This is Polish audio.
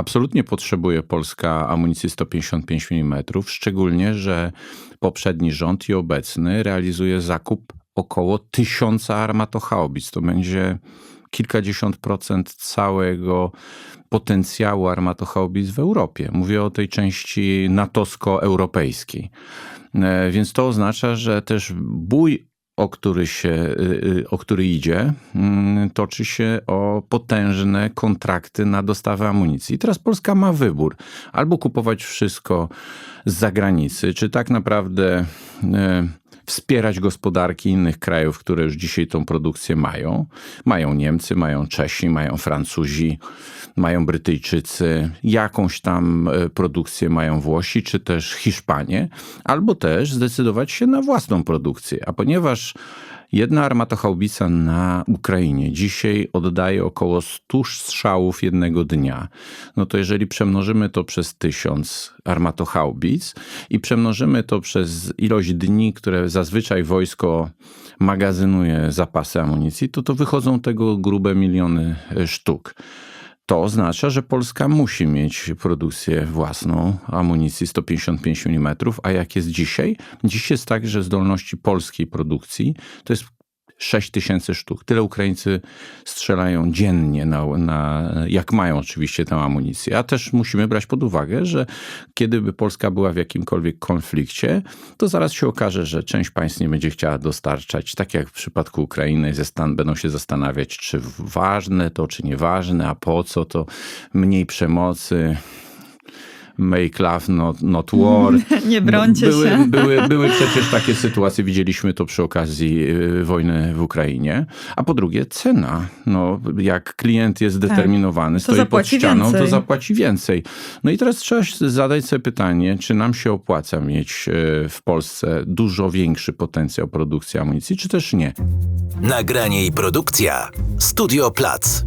absolutnie potrzebuje Polska amunicji 155 mm, szczególnie, że poprzedni rząd i obecny realizuje zakup około tysiąca armatochaubic. To będzie kilkadziesiąt procent całego potencjału armatochaubic w Europie. Mówię o tej części natowsko-europejskiej. E, Więc to oznacza, że też bój o który, się, y, y, o który idzie, mm, toczy się o potężne kontrakty na dostawę amunicji. I teraz Polska ma wybór. Albo kupować wszystko z zagranicy, czy tak naprawdę e, wspierać gospodarki innych krajów, które już dzisiaj tą produkcję mają. Mają Niemcy, mają Czesi, mają Francuzi, mają Brytyjczycy, jakąś tam e, produkcję mają Włosi, czy też Hiszpanie, albo też zdecydować się na własną produkcję. A ponieważ Jedna armatochaubica na Ukrainie dzisiaj oddaje około 100 strzałów jednego dnia. No to jeżeli przemnożymy to przez tysiąc armatochaubic i przemnożymy to przez ilość dni, które zazwyczaj wojsko magazynuje zapasy amunicji, to to wychodzą tego grube miliony e, sztuk. To oznacza, że Polska musi mieć produkcję własną amunicji 155 mm, a jak jest dzisiaj? Dziś jest tak, że zdolności polskiej produkcji to jest 6 tysięcy sztuk. Tyle Ukraińcy strzelają dziennie, na, na, jak mają oczywiście tę amunicję. A też musimy brać pod uwagę, że kiedyby Polska była w jakimkolwiek konflikcie, to zaraz się okaże, że część państw nie będzie chciała dostarczać. Tak jak w przypadku Ukrainy ze stan będą się zastanawiać, czy ważne to, czy nieważne, a po co to mniej przemocy make love, not, not war. Nie brońcie były, się. Były, były przecież takie sytuacje, widzieliśmy to przy okazji y, wojny w Ukrainie. A po drugie cena. No, jak klient jest zdeterminowany, stoi pod ścianą, to więcej. zapłaci więcej. No i teraz trzeba zadać sobie pytanie, czy nam się opłaca mieć y, w Polsce dużo większy potencjał produkcji amunicji, czy też nie. Nagranie i produkcja Studio Plac.